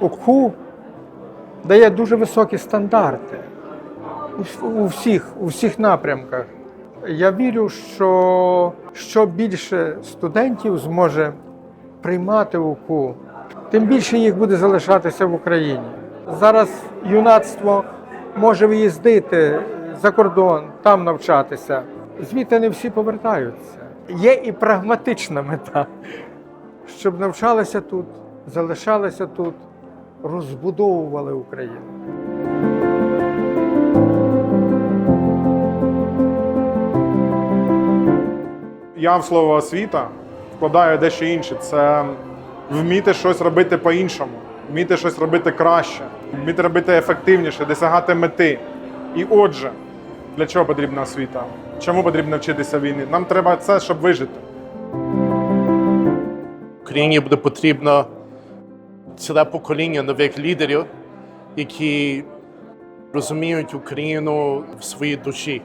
УКУ дає дуже високі стандарти у всіх, у всіх напрямках. Я вірю, що що більше студентів зможе приймати УКУ, тим більше їх буде залишатися в Україні. Зараз юнацтво може виїздити за кордон, там навчатися. Звідти не всі повертаються. Є і прагматична мета, щоб навчалися тут, залишалися тут, розбудовували Україну. Я в слово освіта вкладаю дещо інше. Це вміти щось робити по-іншому, вміти щось робити краще, вміти робити ефективніше, досягати мети. І отже, для чого потрібна освіта? Чому потрібно вчитися війни? Нам треба це, щоб вижити. Україні буде потрібно ціле покоління нових лідерів, які розуміють Україну в своїй душі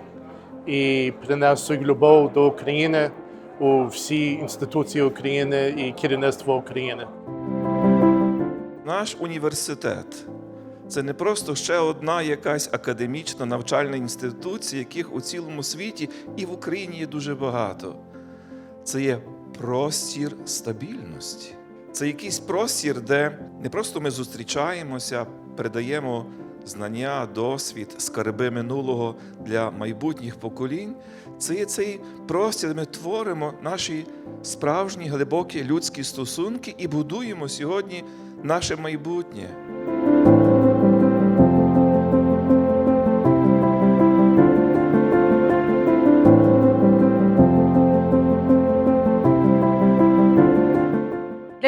і принесуть любов до України у всі інституції України і керівництво України. Наш університет це не просто ще одна якась академічна навчальна інституція, яких у цілому світі і в Україні є дуже багато. Це є простір стабільності. Це якийсь простір, де не просто ми зустрічаємося, передаємо знання, досвід, скарби минулого для майбутніх поколінь. Це є цей простір, де ми творимо наші справжні глибокі людські стосунки і будуємо сьогодні наше майбутнє.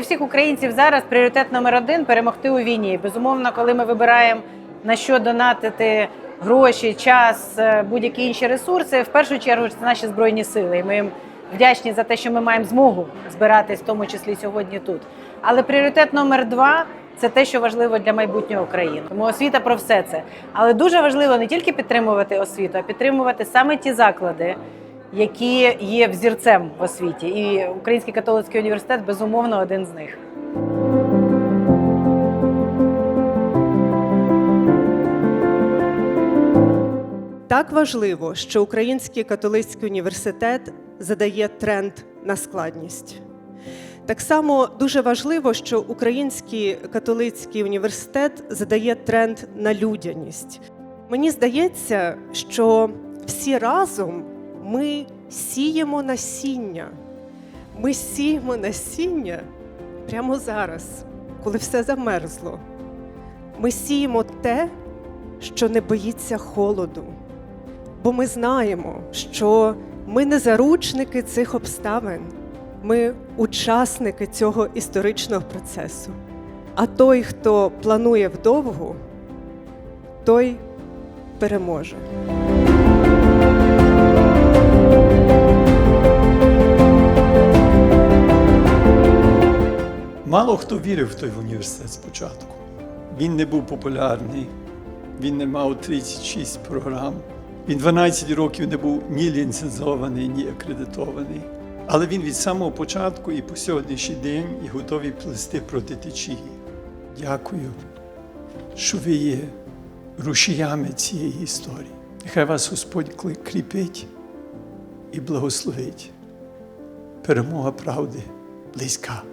Всіх українців зараз пріоритет номер один перемогти у війні. Безумовно, коли ми вибираємо на що донатити гроші, час, е, будь-які інші ресурси, в першу чергу це наші збройні сили. І ми їм вдячні за те, що ми маємо змогу збиратись, в тому числі сьогодні тут. Але пріоритет номер два це те, що важливо для майбутнього України. Тому освіта про все це. Але дуже важливо не тільки підтримувати освіту, а підтримувати саме ті заклади, які є взірцем в освіті. І Український католицький університет безумовно один з них. Так важливо, що Український католицький університет задає тренд на складність. Так само дуже важливо, що Український католицький університет задає тренд на людяність. Мені здається, що всі разом ми сіємо насіння. Ми сіємо насіння прямо зараз, коли все замерзло. Ми сіємо те, що не боїться холоду. Бо ми знаємо, що ми не заручники цих обставин, ми учасники цього історичного процесу. А той, хто планує вдовгу, той переможе. Мало хто вірив в той університет спочатку. Він не був популярний, він не мав 36 програм. Він 12 років не був ні ліцензований, ні акредитований. Але він від самого початку і по сьогоднішній день і готовий плести проти течії. Дякую, що ви є рушіями цієї історії. Нехай вас Господь кріпить і благословить. Перемога правди близька.